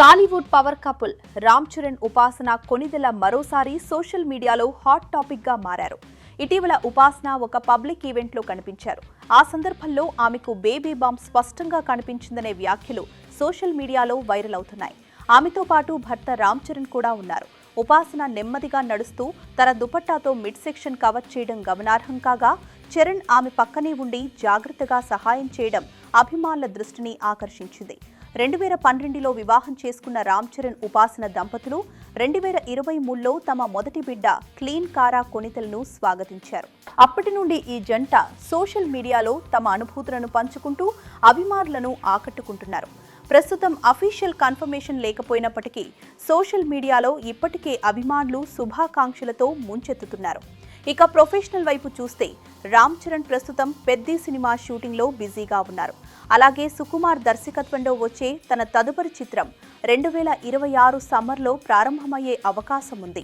Tollywood power couple Ram Charan Upasana Konidela మరోసారి social మీడియాలో hot టాపిక్గా మారారు. ఇటీవల ఉపాసన ఒక పబ్లిక్ ఈవెంట్లో కనిపించారు. ఆ సందర్భంలో ఆమెకు బేబీ బాంబ్ స్పష్టంగా కనిపించిందనే వ్యాఖ్యలు సోషల్ మీడియాలో వైరల్ అవుతున్నాయి. ఆమెతో పాటు భర్త రామ్ చరణ్ కూడా ఉన్నారు. ఉపాసన నెమ్మదిగా నడుస్తూ తన దుపట్టాతో మిడ్ సెక్షన్ కవర్ చేయడం గమనార్హం కాగా చరణ్ ఆమె పక్కనే ఉండి జాగ్రత్తగా సహాయం చేయడం అభిమానుల దృష్టిని ఆకర్షించింది. రెండు వేల పన్నెండులో వివాహం చేసుకున్న రామ్ చరణ్ ఉపాసన దంపతులు రెండు వేల ఇరవై మూడులో తమ మొదటి బిడ్డ క్లీన్ కారా కొనితలను స్వాగతించారు. అప్పటి నుండి ఈ జంట సోషల్ మీడియాలో తమ అనుభూతులను పంచుకుంటూ అభిమానులను ఆకట్టుకుంటున్నారు. ప్రస్తుతం అఫీషియల్ కన్ఫర్మేషన్ లేకపోయినప్పటికీ సోషల్ మీడియాలో ఇప్పటికే అభిమానులు శుభాకాంక్షలతో ముంచెత్తుతున్నారు. ఇక ప్రొఫెషనల్ వైపు చూస్తే రామ్ చరణ్ ప్రస్తుతం పెద్ది సినిమా షూటింగ్లో బిజీగా ఉన్నారు. అలాగే సుకుమార్ దర్శకత్వంలో వచ్చే తన తదుపరి చిత్రం రెండు వేల ఇరవై ఆరు సమ్మర్లో ప్రారంభమయ్యే అవకాశం ఉంది.